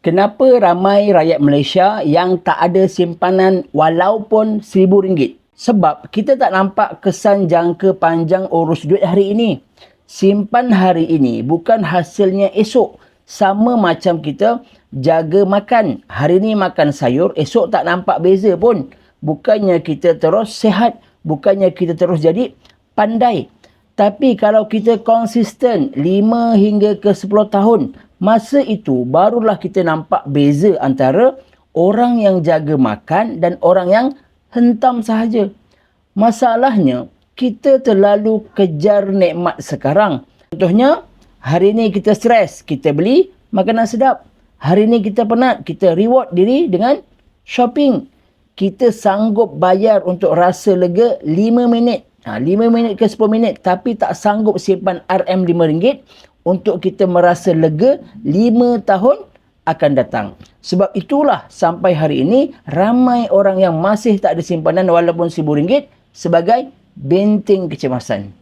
Kenapa ramai rakyat Malaysia yang tak ada simpanan walaupun RM1,000? Sebab kita tak nampak kesan jangka panjang urus duit hari ini. Simpan hari ini bukan hasilnya esok. Sama macam kita jaga makan. Hari ini makan sayur, esok tak nampak beza pun. Bukannya kita terus sehat, bukannya kita terus jadi pandai. Tapi kalau kita konsisten 5 hingga ke 10 tahun, masa itu barulah kita nampak beza antara orang yang jaga makan dan orang yang hentam sahaja. Masalahnya, kita terlalu kejar nikmat sekarang. Contohnya, hari ini kita stres, kita beli makanan sedap. Hari ini kita penat, kita reward diri dengan shopping. Kita sanggup bayar untuk rasa lega 5 minit Ha, 5 minit ke 10 minit tapi tak sanggup simpan RM5 untuk kita merasa lega 5 tahun akan datang. Sebab itulah sampai hari ini ramai orang yang masih tak ada simpanan walaupun RM1,000 sebagai benteng kecemasan.